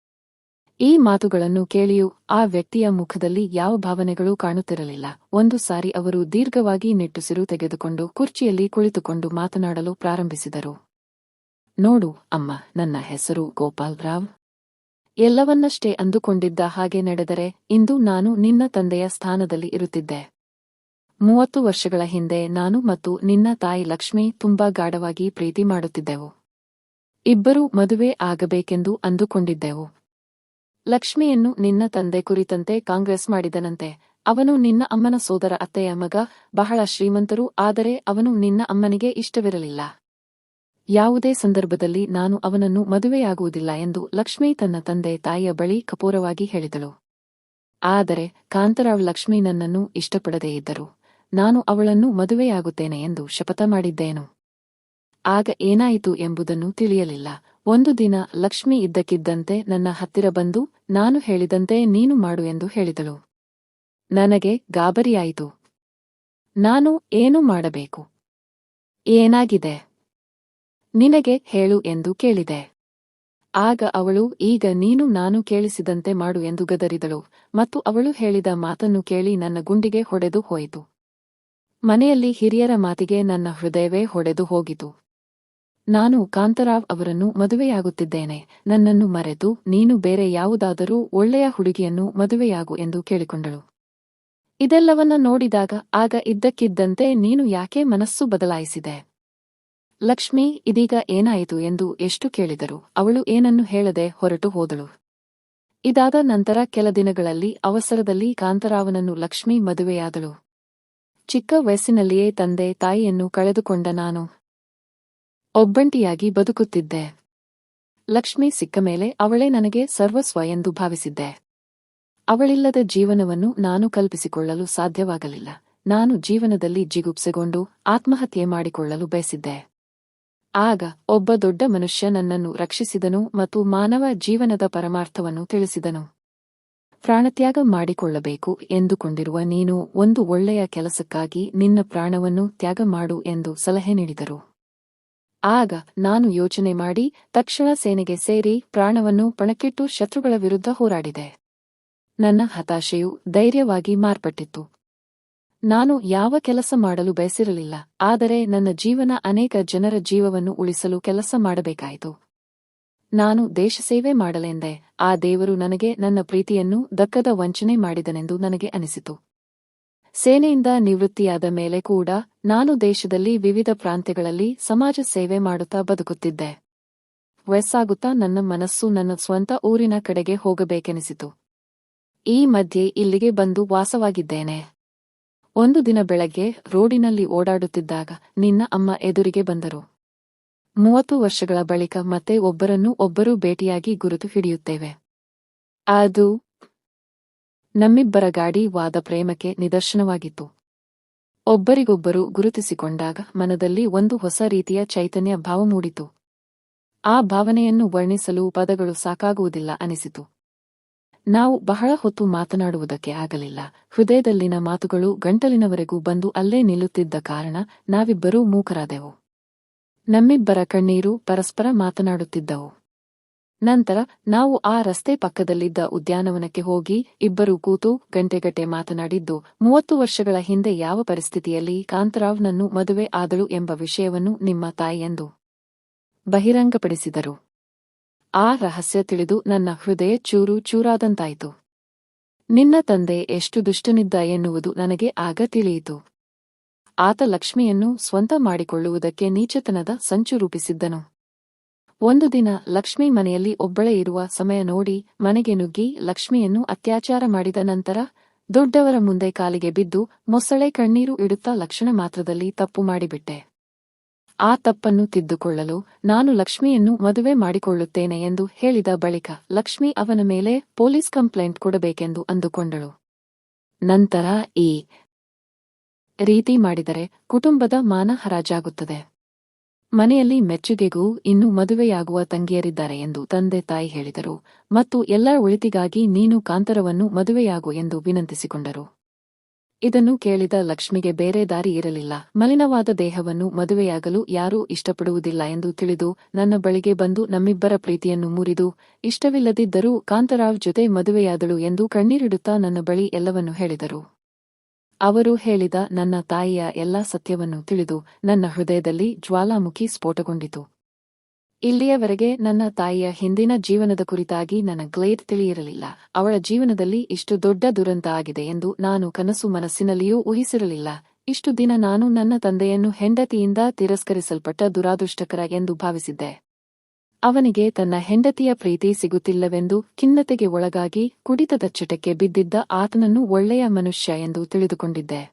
ಈ ಮಾತುಗಳನ್ನು ಕೇಳಿಯೂ ಆ ವ್ಯಕ್ತಿಯ ಮುಖದಲ್ಲಿ ಯಾವ ಭಾವನೆಗಳೂ ಕಾಣುತ್ತಿರಲಿಲ್ಲ. ಒಂದು ಸಾರಿ ಅವರು ದೀರ್ಘವಾಗಿ ನಿಟ್ಟುಸಿರು ತೆಗೆದುಕೊಂಡು ಕುರ್ಚಿಯಲ್ಲಿ ಕುಳಿತುಕೊಂಡು ಮಾತನಾಡಲು ಪ್ರಾರಂಭಿಸಿದರು. ನೋಡು ಅಮ್ಮ, ನನ್ನ ಹೆಸರು ಗೋಪಾಲ್ ರಾವ್. ಎಲ್ಲವನ್ನಷ್ಟೇ ಅಂದುಕೊಂಡಿದ್ದ ಹಾಗೆ ನಡೆದರೆ ಇಂದು ನಾನು ನಿನ್ನ ತಂದೆಯ ಸ್ಥಾನದಲ್ಲಿ ಇರುತ್ತಿದ್ದೆ. ಮೂವತ್ತು ವರ್ಷಗಳ ಹಿಂದೆ ನಾನು ಮತ್ತು ನಿನ್ನ ತಾಯಿ ಲಕ್ಷ್ಮಿ ತುಂಬಾ ಗಾಢವಾಗಿ ಪ್ರೀತಿ ಮಾಡುತ್ತಿದ್ದೆವು. ಇಬ್ಬರೂ ಮದುವೆ ಆಗಬೇಕೆಂದು ಅಂದುಕೊಂಡಿದ್ದೆವು. ಲಕ್ಷ್ಮಿಯನ್ನು ನಿನ್ನ ತಂದೆ ಕುರಿತಂತೆ ಕಾಂಗ್ರೆಸ್ ಮಾಡಿದನಂತೆ, ಅವನು ನಿನ್ನ ಅಮ್ಮನ ಸೋದರ ಅತ್ತೆಯ ಮಗ, ಬಹಳ ಶ್ರೀಮಂತರು, ಆದರೆ ಅವನು ನಿನ್ನ ಅಮ್ಮನಿಗೆ ಇಷ್ಟವಿರಲಿಲ್ಲ. ಯಾವುದೇ ಸಂದರ್ಭದಲ್ಲಿ ನಾನು ಅವನನ್ನು ಮದುವೆಯಾಗುವುದಿಲ್ಲ ಎಂದು ಲಕ್ಷ್ಮಿ ತನ್ನ ತಂದೆ ತಾಯಿಯ ಬಳಿ ಕಪೂರವಾಗಿ ಹೇಳಿದಳು. ಆದರೆ ಕಾಂತರಾವ್ ಲಕ್ಷ್ಮಿ ನನ್ನನ್ನು ಇಷ್ಟಪಡದೇ ಇದ್ದರು. ನಾನು ಅವಳನ್ನು ಮದುವೆಯಾಗುತ್ತೇನೆ ಎಂದು ಶಪಥ ಮಾಡಿದ್ದೇನು? ಆಗ ಏನಾಯಿತು ಎಂಬುದನ್ನು ತಿಳಿಯಲಿಲ್ಲ. ಒಂದು ದಿನ ಲಕ್ಷ್ಮಿ ಇದ್ದಕ್ಕಿದ್ದಂತೆ ನನ್ನ ಹತ್ತಿರ ಬಂದು, ನಾನು ಹೇಳಿದಂತೆ ನೀನು ಮಾಡು ಎಂದು ಹೇಳಿದಳು. ನನಗೆ ಗಾಬರಿಯಾಯಿತು. ನಾನು ಏನು ಮಾಡಬೇಕು? ಏನಾಗಿದೆ? ನಿನಗೆ ಹೇಳು ಎಂದು ಕೇಳಿದೆ. ಆಗ ಅವಳು, ಈಗ ನೀನು ನಾನು ಕೇಳಿಸಿದಂತೆ ಮಾಡು ಎಂದು ಗದರಿದಳು ಮತ್ತು ಅವಳು ಹೇಳಿದ ಮಾತನ್ನು ಕೇಳಿ ನನ್ನ ಗುಂಡಿಗೆ ಹೊಡೆದು ಹೋಯಿತು. ಮನೆಯಲ್ಲಿ ಹಿರಿಯರ ಮಾತಿಗೆ ನನ್ನ ಹೃದಯವೇ ಹೊಡೆದು ಹೋಗಿತು. ನಾನು ಕಾಂತರಾವ್ ಅವರನ್ನು ಮದುವೆಯಾಗುತ್ತಿದ್ದೇನೆ. ನನ್ನನ್ನು ಮರೆತು ನೀನು ಬೇರೆ ಯಾವುದಾದರೂ ಒಳ್ಳೆಯ ಹುಡುಗಿಯನ್ನು ಮದುವೆಯಾಗು ಎಂದು ಕೇಳಿಕೊಂಡಳು. ಇದೆಲ್ಲವನ್ನ ನೋಡಿದಾಗ ಆಗ ಇದ್ದಕ್ಕಿದ್ದಂತೆ ನೀನು ಯಾಕೆ ಮನಸ್ಸು ಬದಲಾಯಿಸಿದೆ? ಲಕ್ಷ್ಮಿ, ಇದೀಗ ಏನಾಯಿತು ಎಂದು ಎಷ್ಟು ಕೇಳಿದರು? ಅವಳು ಏನನ್ನು ಹೇಳದೆ ಹೊರಟು ಹೋದಳು. ಇದಾದ ನಂತರ ಕೆಲ ದಿನಗಳಲ್ಲಿ ಅವಸರದಲ್ಲಿ ಕಾಂತರಾವನನ್ನು ಲಕ್ಷ್ಮಿ ಮದುವೆಯಾದಳು. ಚಿಕ್ಕ ವಯಸ್ಸಿನಲ್ಲಿಯೇ ತಂದೆ ತಾಯಿಯನ್ನು ಕಳೆದುಕೊಂಡ ನಾನು ಒಬ್ಬಂಟಿಯಾಗಿ ಬದುಕುತ್ತಿದ್ದೆ. ಲಕ್ಷ್ಮಿ ಸಿಕ್ಕ ಮೇಲೆ ಅವಳೇ ನನಗೆ ಸರ್ವಸ್ವ ಎಂದು ಭಾವಿಸಿದ್ದೆ. ಅವಳಿಲ್ಲದ ಜೀವನವನ್ನು ನಾನು ಕಲ್ಪಿಸಿಕೊಳ್ಳಲು ಸಾಧ್ಯವಾಗಲಿಲ್ಲ. ನಾನು ಜೀವನದಲ್ಲಿ ಜಿಗುಪ್ಸೆಗೊಂಡು ಆತ್ಮಹತ್ಯೆ ಮಾಡಿಕೊಳ್ಳಲು ಬಯಸಿದ್ದೆ. ಆಗ ಒಬ್ಬ ದೊಡ್ಡ ಮನುಷ್ಯ ನನ್ನನ್ನು ರಕ್ಷಿಸಿದನು ಮತ್ತು ಮಾನವ ಜೀವನದ ಪರಮಾರ್ಥವನ್ನು ತಿಳಿಸಿದನು. ಪ್ರಾಣತ್ಯಾಗ ಮಾಡಿಕೊಳ್ಳಬೇಕು ಎಂದುಕೊಂಡಿರುವ ನೀನು ಒಂದು ಒಳ್ಳೆಯ ಕೆಲಸಕ್ಕಾಗಿ ನಿನ್ನ ಪ್ರಾಣವನ್ನು ತ್ಯಾಗ ಮಾಡು ಎಂದು ಸಲಹೆ ನೀಡಿದರು. ಆಗ ನಾನು ಯೋಚನೆ ಮಾಡಿ ತಕ್ಷಣ ಸೇನೆಗೆ ಸೇರಿ ಪ್ರಾಣವನ್ನು ಪಣಕ್ಕಿಟ್ಟು ಶತ್ರುಗಳ ವಿರುದ್ಧ ಹೋರಾಡಿದೆ. ನನ್ನ ಹತಾಶೆಯು ಧೈರ್ಯವಾಗಿ ಮಾರ್ಪಟ್ಟಿತ್ತು. ನಾನು ಯಾವ ಕೆಲಸ ಮಾಡಲು ಬಯಸಿರಲಿಲ್ಲ, ಆದರೆ ನನ್ನ ಜೀವನ ಅನೇಕ ಜನರ ಜೀವವನ್ನು ಉಳಿಸಲು ಕೆಲಸ ಮಾಡಬೇಕಾಯಿತು. ನಾನು ದೇಶಸೇವೆ ಮಾಡಲೆಂದೆ. ಆ ದೇವರು ನನಗೆ ನನ್ನ ಪ್ರೀತಿಯನ್ನು ದಕ್ಕದ ವಂಚನೆ ಮಾಡಿದನೆಂದು ನನಗೆ ಅನಿಸಿತು. ಸೇನೆಯಿಂದ ನಿವೃತ್ತಿಯಾದ ಮೇಲೆ ಕೂಡ ನಾನು ದೇಶದಲ್ಲಿ ವಿವಿಧ ಪ್ರಾಂತ್ಯಗಳಲ್ಲಿ ಸಮಾಜ ಸೇವೆ ಮಾಡುತ್ತಾ ಬದುಕುತ್ತಿದ್ದೆ. ವಯಸ್ಸಾಗುತ್ತಾ ನನ್ನ ಮನಸ್ಸು ನನ್ನ ಸ್ವಂತ ಊರಿನ ಕಡೆಗೆ ಹೋಗಬೇಕೆನಿಸಿತು. ಈ ಮಧ್ಯೆ ಇಲ್ಲಿಗೆ ಬಂದು ವಾಸವಾಗಿದ್ದೇನೆ. ಒಂದು ದಿನ ಬೆಳಗ್ಗೆ ರೋಡಿನಲ್ಲಿ ಓಡಾಡುತ್ತಿದ್ದಾಗ ನಿನ್ನ ಅಮ್ಮ ಎದುರಿಗೆ ಬಂದರು. ಮೂವತ್ತು ವರ್ಷಗಳ ಬಳಿಕ ಮತ್ತೆ ಒಬ್ಬರನ್ನು ಒಬ್ಬರು ಭೇಟಿಯಾಗಿ ಗುರುತು ಹಿಡಿಯುತ್ತೇವೆ. ಅದು ನಮ್ಮಿಬ್ಬರ ಗಾಡಿ ವಾದ ಪ್ರೇಮಕ್ಕೆ ನಿದರ್ಶನವಾಗಿತ್ತು. ಒಬ್ಬರಿಗೊಬ್ಬರು ಗುರುತಿಸಿಕೊಂಡಾಗ ಮನದಲ್ಲಿ ಒಂದು ಹೊಸ ರೀತಿಯ ಚೈತನ್ಯ ಭಾವ ಮೂಡಿತು. ಆ ಭಾವನೆಯನ್ನು ವರ್ಣಿಸಲು ಪದಗಳು ಸಾಕಾಗುವುದಿಲ್ಲ ಅನಿಸಿತು. ನಾವು ಬಹಳ ಹೊತ್ತು ಮಾತನಾಡುವುದಕ್ಕೆ ಆಗಲಿಲ್ಲ. ಹೃದಯದಲ್ಲಿನ ಮಾತುಗಳು ಗಂಟಲಿನವರೆಗೂ ಬಂದು ಅಲ್ಲೇ ನಿಲ್ಲುತ್ತಿದ್ದ ಕಾರಣ ನಾವಿಬ್ಬರೂ ಮೂಕರಾದೆವು. ನಮ್ಮಿಬ್ಬರ ಕಣ್ಣೀರು ಪರಸ್ಪರ ಮಾತನಾಡುತ್ತಿದ್ದವು. ನಂತರ ನಾವು ಆ ರಸ್ತೆ ಪಕ್ಕದಲ್ಲಿದ್ದ ಉದ್ಯಾನವನಕ್ಕೆ ಹೋಗಿ ಇಬ್ಬರೂ ಕೂತು ಗಂಟೆಗಟ್ಟೆ ಮಾತನಾಡಿದ್ದು, ಮೂವತ್ತು ವರ್ಷಗಳ ಹಿಂದೆ ಯಾವ ಪರಿಸ್ಥಿತಿಯಲ್ಲಿ ಕಾಂತರಾವ್ನನ್ನು ಮದುವೆ ಆದಳು ಎಂಬ ವಿಷಯವನ್ನು ನಿಮ್ಮ ತಾಯಿಯೆಂದು ಬಹಿರಂಗಪಡಿಸಿದರು. ಆ ರಹಸ್ಯ ತಿಳಿದು ನನ್ನ ಹೃದಯ ಚೂರು ಚೂರಾದಂತಾಯಿತು. ನಿನ್ನ ತಂದೆ ಎಷ್ಟು ದುಷ್ಟನಿದ್ದ ಎನ್ನುವುದು ನನಗೆ ಆಗ ತಿಳಿಯಿತು. ಆತ ಲಕ್ಷ್ಮಿಯನ್ನು ಸ್ವಂತ ಮಾಡಿಕೊಳ್ಳುವುದಕ್ಕೆ ನೀಚತನದ ಸಂಚು ರೂಪಿಸಿದ್ದನು. ಒಂದು ದಿನ ಲಕ್ಷ್ಮಿ ಮನೆಯಲ್ಲಿ ಒಬ್ಬಳೇ ಇರುವ ಸಮಯ ನೋಡಿ ಮನೆಗೆ ನುಗ್ಗಿ ಲಕ್ಷ್ಮಿಯನ್ನು ಅತ್ಯಾಚಾರ ಮಾಡಿದ ನಂತರ ದೊಡ್ಡವರ ಮುಂದೆ ಕಾಲಿಗೆ ಬಿದ್ದು ಮೊಸಳೆ ಕಣ್ಣೀರು ಇಡುತ್ತಾ ಲಕ್ಷಣ ಮಾತ್ರದಲ್ಲಿ ತಪ್ಪು ಮಾಡಿಬಿಟ್ಟೆ. ಆ ತಪ್ಪನ್ನು ತಿದ್ದುಕೊಳ್ಳಲು ನಾನು ಲಕ್ಷ್ಮಿಯನ್ನು ಮದುವೆ ಮಾಡಿಕೊಳ್ಳುತ್ತೇನೆ ಎಂದು ಹೇಳಿದ ಬಳಿಕ ಲಕ್ಷ್ಮಿ ಅವನ ಮೇಲೆ ಪೊಲೀಸ್ ಕಂಪ್ಲೇಂಟ್ ಕೊಡಬೇಕೆಂದು ಅಂದುಕೊಂಡಳು. ನಂತರ ಈ ರೀತಿ ಮಾಡಿದರೆ ಕುಟುಂಬದ ಮಾನ ಹರಾಜಾಗುತ್ತದೆ. ಮನೆಯಲ್ಲಿ ಮೆಚ್ಚುಗೆಗೂ ಇನ್ನೂ ಮದುವೆಯಾಗುವ ತಂಗಿಯರಿದ್ದಾರೆ ಎಂದು ತಂದೆ ತಾಯಿ ಹೇಳಿದರು. ಮತ್ತು ಎಲ್ಲರ ಉಳಿತಿಗಾಗಿ ನೀನು ಕಾಂತರವನ್ನು ಮದುವೆಯಾಗು ಎಂದು ವಿನಂತಿಸಿಕೊಂಡರು. ಇದನ್ನು ಕೇಳಿದ ಲಕ್ಷ್ಮಿಗೆ ಬೇರೆ ದಾರಿ ಇರಲಿಲ್ಲ. ಮಲಿನವಾದ ದೇಹವನ್ನು ಮದುವೆಯಾಗಲು ಯಾರೂ ಇಷ್ಟಪಡುವುದಿಲ್ಲ ಎಂದು ತಿಳಿದು ನನ್ನ ಬಳಿಗೆ ಬಂದು ನಮ್ಮಿಬ್ಬರ ಪ್ರೀತಿಯನ್ನು ಮುರಿದು, ಇಷ್ಟವಿಲ್ಲದಿದ್ದರೂ ಕಾಂತರಾವ್ ಜೊತೆ ಮದುವೆಯಾದಳು ಎಂದು ಕಣ್ಣೀರಿಡುತ್ತಾ ನನ್ನ ಬಳಿ ಎಲ್ಲವನ್ನೂ ಹೇಳಿದರು. ಅವರು ಹೇಳಿದ ನನ್ನ ತಾಯಿಯ ಎಲ್ಲಾ ಸತ್ಯವನ್ನು ತಿಳಿದು ನನ್ನ ಹೃದಯದಲ್ಲಿ ಜ್ವಾಲಾಮುಖಿ ಸ್ಫೋಟಗೊಂಡಿತು. ಇಲ್ಲಿಯವರೆಗೆ ನನ್ನ ತಾಯಿಯ ಹಿಂದಿನ ಜೀವನದ ಕುರಿತಾಗಿ ನನ್ನ ಗ್ಲೇಡ್ ತಿಳಿಯಿರಲಿಲ್ಲ. ಅವಳ ಜೀವನದಲ್ಲಿ ಇಷ್ಟು ದೊಡ್ಡ ದುರಂತ ಆಗಿದೆ ಎಂದು ನಾನು ಕನಸು ಮನಸ್ಸಿನಲ್ಲಿಯೂ ಊಹಿಸಿರಲಿಲ್ಲ. ಇಷ್ಟು ದಿನ ನಾನು ನನ್ನ ತಂದೆಯನ್ನು ಹೆಂಡತಿಯಿಂದ ತಿರಸ್ಕರಿಸಲ್ಪಟ್ಟ ದುರಾದೃಷ್ಟಕರ ಎಂದು ಭಾವಿಸಿದ್ದೆ. ಅವನಿಗೆ ತನ್ನ ಹೆಂಡತಿಯ ಪ್ರೀತಿ ಸಿಗುತ್ತಿಲ್ಲವೆಂದು ಖಿನ್ನತೆಗೆ ಒಳಗಾಗಿ ಕುಡಿತದ ಚಟಕ್ಕೆ ಬಿದ್ದಿದ್ದ ಆತನನ್ನು ಒಳ್ಳೆಯ ಮನುಷ್ಯ ಎಂದು ತಿಳಿದುಕೊಂಡಿದ್ದೆ.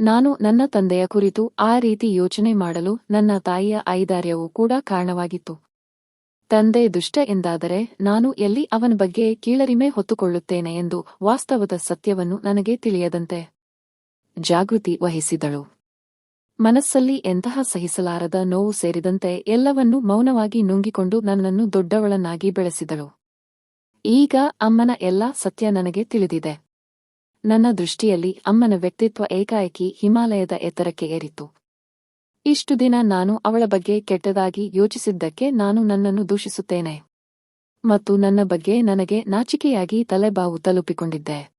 ನಾನು ನನ್ನ ತಂದೆಯ ಕುರಿತು ಆ ರೀತಿ ಯೋಚನೆ ಮಾಡಲು ನನ್ನ ತಾಯಿಯ ಐದಾರ್ಯವೂ ಕೂಡ ಕಾರಣವಾಗಿತ್ತು. ತಂದೆ ದುಷ್ಟ ಎಂದಾದರೆ ನಾನು ಎಲ್ಲಿ ಅವನ ಬಗ್ಗೆ ಕೀಳರಿಮೆ ಹೊತ್ತುಕೊಳ್ಳುತ್ತೇನೆ ಎಂದು ವಾಸ್ತವದ ಸತ್ಯವನ್ನು ನನಗೆ ತಿಳಿಯದಂತೆ. ಜಾಗೃತಿ ವಹಿಸಿದಳು. ಮನಸ್ಸಲ್ಲಿ ಎಂತಹ ಸಹಿಸಲಾರದ ನೋವು ಸೇರಿದಂತೆ ಎಲ್ಲವನ್ನೂ ಮೌನವಾಗಿ ನುಂಗಿಕೊಂಡು ನನ್ನನ್ನು ದೊಡ್ಡವಳನ್ನಾಗಿ ಬೆಳೆಸಿದಳು. ಈಗ ಅಮ್ಮನ ಎಲ್ಲಾ ಸತ್ಯ ನನಗೆ ತಿಳಿದಿದೆ. ನನ್ನ ದೃಷ್ಟಿಯಲ್ಲಿ ಅಮ್ಮನ ವ್ಯಕ್ತಿತ್ವ ಏಕಾಏಕಿ ಹಿಮಾಲಯದ ಎತ್ತರಕ್ಕೆ ಏರಿತು ಇಷ್ಟು ದಿನ ನಾನು ಅವಳ ಬಗ್ಗೆ ಕೆಟ್ಟದಾಗಿ ಯೋಚಿಸಿದ್ದಕ್ಕೆ ನಾನು ನನ್ನನ್ನು ದೂಷಿಸುತ್ತೇನೆ. ಮತ್ತು ನನ್ನ ಬಗ್ಗೆ ನನಗೆ ನಾಚಿಕೆಯಾಗಿ ತಲೆಬಾವು ತಲುಪಿಕೊಂಡಿದ್ದೆ.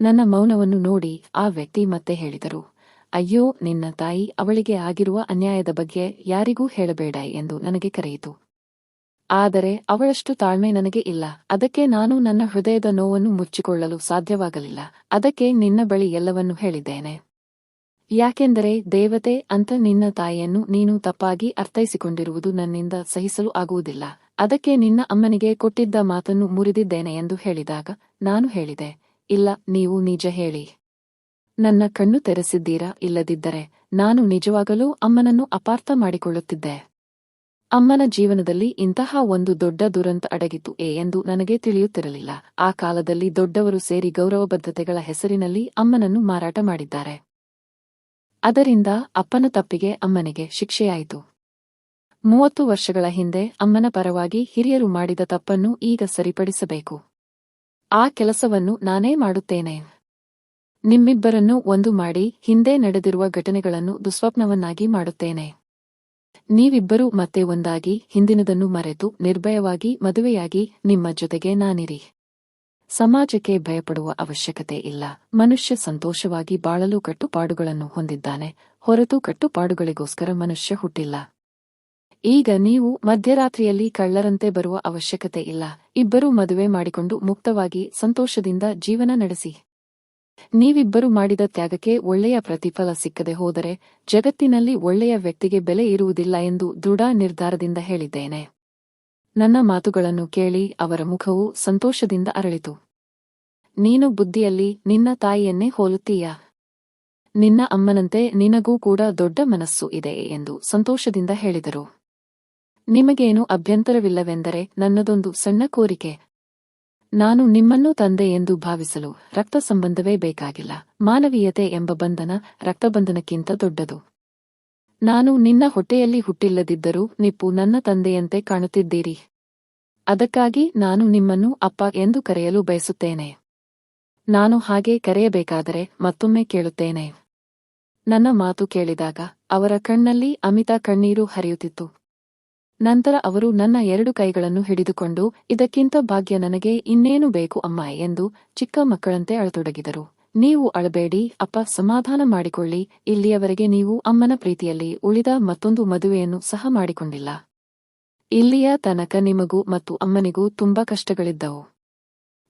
ನನ್ನ ಮೌನವನ್ನು ನೋಡಿ ಆ ವ್ಯಕ್ತಿ ಮತ್ತೆ ಹೇಳಿದರು. ಅಯ್ಯೋ, ನಿನ್ನ ತಾಯಿ ಅವಳಿಗೆ ಆಗಿರುವ ಅನ್ಯಾಯದ ಬಗ್ಗೆ ಯಾರಿಗೂ ಹೇಳಬೇಡ ಎಂದು ನನಗೆ ಕರೆಯಿತು. ಆದರೆ ಅವಳಷ್ಟು ತಾಳ್ಮೆ ನನಗೆ ಇಲ್ಲ. ಅದಕ್ಕೆ ನಾನು ನನ್ನ ಹೃದಯದ ನೋವನ್ನು ಮುಚ್ಚಿಕೊಳ್ಳಲು ಸಾಧ್ಯವಾಗಲಿಲ್ಲ. ಅದಕ್ಕೆ ನಿನ್ನ ಬಳಿ ಎಲ್ಲವನ್ನೂ ಹೇಳಿದ್ದೇನೆ. ಯಾಕೆಂದರೆ ದೇವತೆ ಅಂತ ನಿನ್ನ ತಾಯಿಯನ್ನು ನೀನು ತಪ್ಪಾಗಿ ಅರ್ಥೈಸಿಕೊಂಡಿರುವುದು ನನ್ನಿಂದ ಸಹಿಸಲು ಆಗುವುದಿಲ್ಲ. ಅದಕ್ಕೆ ನಿನ್ನ ಅಮ್ಮನಿಗೆ ಕೊಟ್ಟಿದ್ದ ಮಾತನ್ನು ಮುರಿದಿದ್ದೇನೆ ಎಂದು ಹೇಳಿದಾಗ ನಾನು ಹೇಳಿದೆ, ಇಲ್ಲ, ನೀವು ನಿಜ ಹೇಳಿ. ನನ್ನ ಕಣ್ಣು ತೆರೆಸಿದ್ದೀರಾ ಇಲ್ಲದಿದ್ದರೆ ನಾನು ನಿಜವಾಗಲೂ ಅಮ್ಮನನ್ನು ಅಪಾರ್ಥ ಮಾಡಿಕೊಳ್ಳುತ್ತಿದ್ದೆ. ಅಮ್ಮನ ಜೀವನದಲ್ಲಿ ಇಂತಹ ಒಂದು ದೊಡ್ಡ ದುರಂತ ಅಡಗಿತು ಏ ಎಂದು ನನಗೆ ತಿಳಿಯುತ್ತಿರಲಿಲ್ಲ. ಆ ಕಾಲದಲ್ಲಿ ದೊಡ್ಡವರು ಸೇರಿ ಗೌರವಬದ್ಧತೆಗಳ ಹೆಸರಿನಲ್ಲಿ ಅಮ್ಮನನ್ನು ಮಾರಾಟ ಮಾಡಿದ್ದಾರೆ. ಅದರಿಂದ ಅಪ್ಪನ ತಪ್ಪಿಗೆ ಅಮ್ಮನಿಗೆ ಶಿಕ್ಷೆಯಾಯಿತು. ಮೂವತ್ತು ವರ್ಷಗಳ ಹಿಂದೆ ಅಮ್ಮನ ಪರವಾಗಿ ಹಿರಿಯರು ಮಾಡಿದ ತಪ್ಪನ್ನು ಈಗ ಸರಿಪಡಿಸಬೇಕು. ಆ ಕೆಲಸವನ್ನು ನಾನೇ ಮಾಡುತ್ತೇನೆ. ನಿಮ್ಮಿಬ್ಬರನ್ನು ಒಂದು ಮಾಡಿ ಹಿಂದೆ ನಡೆದಿರುವ ಘಟನೆಗಳನ್ನು ದುಸ್ವಪ್ನವನ್ನಾಗಿ ಮಾಡುತ್ತೇನೆ. ನೀವಿಬ್ಬರೂ ಮತ್ತೆ ಒಂದಾಗಿ ಹಿಂದಿನದನ್ನು ಮರೆತು ನಿರ್ಭಯವಾಗಿ ಮದುವೆಯಾಗಿ ನಿಮ್ಮ ಜೊತೆಗೆ ನಾನಿರಿ. ಸಮಾಜಕ್ಕೆ ಭಯಪಡುವ ಅವಶ್ಯಕತೆ ಇಲ್ಲ. ಮನುಷ್ಯ ಸಂತೋಷವಾಗಿ ಬಾಳಲು ಕಟ್ಟುಪಾಡುಗಳನ್ನು ಹೊಂದಿದ್ದಾನೆ. ಹೊರತು ಕಟ್ಟುಪಾಡುಗಳಿಗೋಸ್ಕರ ಮನುಷ್ಯ ಹುಟ್ಟಿಲ್ಲ. ಈಗ ನೀವು ಮಧ್ಯರಾತ್ರಿಯಲ್ಲಿ ಕಳ್ಳರಂತೆ ಬರುವ ಅವಶ್ಯಕತೆ ಇಲ್ಲ. ಇಬ್ಬರೂ ಮದುವೆ ಮಾಡಿಕೊಂಡು ಮುಕ್ತವಾಗಿ ಸಂತೋಷದಿಂದ ಜೀವನ ನಡೆಸಿ. ನೀವಿಬ್ಬರು ಮಾಡಿದ ತ್ಯಾಗಕ್ಕೆ ಒಳ್ಳೆಯ ಪ್ರತಿಫಲ ಸಿಕ್ಕದೆ ಹೋದರೆ ಜಗತ್ತಿನಲ್ಲಿ ಒಳ್ಳೆಯ ವ್ಯಕ್ತಿಗೆ ಬೆಲೆ ಇರುವುದಿಲ್ಲ ಎಂದು ದೃಢ ನಿರ್ಧಾರದಿಂದ ಹೇಳಿದ್ದೇನೆ. ನನ್ನ ಮಾತುಗಳನ್ನು ಕೇಳಿ ಅವರ ಮುಖವು ಸಂತೋಷದಿಂದ ಅರಳಿತು. ನೀನು ಬುದ್ಧಿಯಲ್ಲಿ ನಿನ್ನ ತಾಯಿಯನ್ನೇ ಹೋಲುತ್ತೀಯ? ನಿನ್ನ ಅಮ್ಮನಂತೆ ನಿನಗೂ ಕೂಡ ದೊಡ್ಡ ಮನಸ್ಸು ಇದೆ ಎಂದು ಸಂತೋಷದಿಂದ ಹೇಳಿದರು. ನಿಮಗೇನು ಅಭ್ಯಂತರವಿಲ್ಲವೆಂದರೆ ನನ್ನದೊಂದು ಸಣ್ಣ ಕೋರಿಕೆ ನಾನು ನಿಮ್ಮನ್ನೂ ತಂದೆ ಎಂದು ಭಾವಿಸಲು ರಕ್ತ ಸಂಬಂಧವೇ ಬೇಕಾಗಿಲ್ಲ. ಮಾನವೀಯತೆ ಎಂಬ ಬಂಧನ ರಕ್ತಬಂಧನಕ್ಕಿಂತ ದೊಡ್ಡದು. ನಾನು ನಿನ್ನ ಹೊಟ್ಟೆಯಲ್ಲಿ ಹುಟ್ಟಿಲ್ಲದಿದ್ದರೂ ನಿಪ್ಪು ನನ್ನ ತಂದೆಯಂತೆ ಕಾಣುತ್ತಿದ್ದೀರಿ. ಅದಕ್ಕಾಗಿ ನಾನು ನಿಮ್ಮನ್ನು ಅಪ್ಪ ಎಂದು ಕರೆಯಲು ಬಯಸುತ್ತೇನೆ. ನಾನು ಹಾಗೆ ಕರೆಯಬೇಕಾದರೆ ಮತ್ತೊಮ್ಮೆ ಕೇಳುತ್ತೇನೆ. ನನ್ನ ಮಾತು ಕೇಳಿದಾಗ ಅವರ ಕಣ್ಣಲ್ಲಿ ಅಮಿತ ಕಣ್ಣೀರು ಹರಿಯುತ್ತಿತ್ತು. ನಂತರ ಅವರು ನನ್ನ ಎರಡು ಕೈಗಳನ್ನು ಹಿಡಿದುಕೊಂಡು, ಇದಕ್ಕಿಂತ ಭಾಗ್ಯ ನನಗೆ ಇನ್ನೇನು ಬೇಕು ಅಮ್ಮ ಎಂದು ಚಿಕ್ಕ ಮಕ್ಕಳಂತೆ ಅಳತೊಡಗಿದರು. ನೀವು ಅಳಬೇಡಿ, ಅಪ್ಪ, ಸಮಾಧಾನ ಮಾಡಿಕೊಳ್ಳಿ. ಇಲ್ಲಿಯವರೆಗೆ ನೀವು ಅಮ್ಮನ ಪ್ರೀತಿಯಲ್ಲಿ ಉಳಿದ ಮತ್ತೊಂದು ಮದುವೆಯನ್ನು ಸಹ ಮಾಡಿಕೊಂಡಿಲ್ಲ. ಇಲ್ಲಿಯ ತನಕ ನಿಮಗೂ ಮತ್ತು ಅಮ್ಮನಿಗೂ ತುಂಬಾ ಕಷ್ಟಗಳಿದ್ದವು.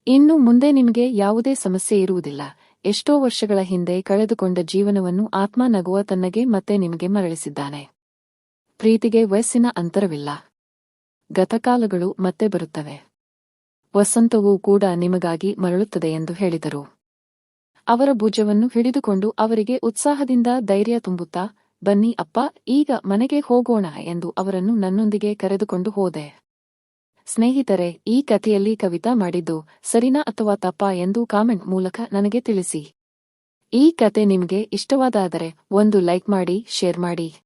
ಇನ್ನು ಮುಂದೆ ನಿಮಗೆ ಯಾವುದೇ ಸಮಸ್ಯೆ ಇರುವುದಿಲ್ಲ. ಎಷ್ಟೋ ವರ್ಷಗಳ ಹಿಂದೆ ಕಳೆದುಕೊಂಡ ಜೀವನವನ್ನು ಆತ್ಮ ನಗುವ ತನ್ನಗೆ ಮತ್ತೆ ನಿಮಗೆ ಮರಳಿಸಿದ್ದಾನೆ. ಪ್ರೀತಿಗೆ ವಯಸ್ಸಿನ ಅಂತರವಿಲ್ಲ. ಗತಕಾಲಗಳು ಮತ್ತೆ ಬರುತ್ತವೆ. ವಸಂತವೂ ಕೂಡ ನಿಮಗಾಗಿ ಮರಳುತ್ತದೆ ಎಂದು ಹೇಳಿದರು. ಅವರ ಭುಜವನ್ನು ಹಿಡಿದುಕೊಂಡು ಅವರಿಗೆ ಉತ್ಸಾಹದಿಂದ ಧೈರ್ಯ ತುಂಬುತ್ತಾ, ಬನ್ನಿ ಅಪ್ಪ, ಈಗ ಮನೆಗೆ ಹೋಗೋಣ ಎಂದು ಅವರನ್ನು ನನ್ನೊಂದಿಗೆ ಕರೆದುಕೊಂಡು ಹೋದೆ. ಸ್ನೇಹಿತರೆ, ಈ ಕಥೆಯಲ್ಲಿ ಕವಿತಾ ಮಾಡಿದ್ದು ಸರಿನಾ ಅಥವಾ ತಪ್ಪಾ ಎಂದು ಕಾಮೆಂಟ್ ಮೂಲಕ ನನಗೆ ತಿಳಿಸಿ. ಈ ಕತೆ ನಿಮಗೆ ಇಷ್ಟವಾದಾದರೆ ಒಂದು ಲೈಕ್ ಮಾಡಿ, ಶೇರ್ ಮಾಡಿ.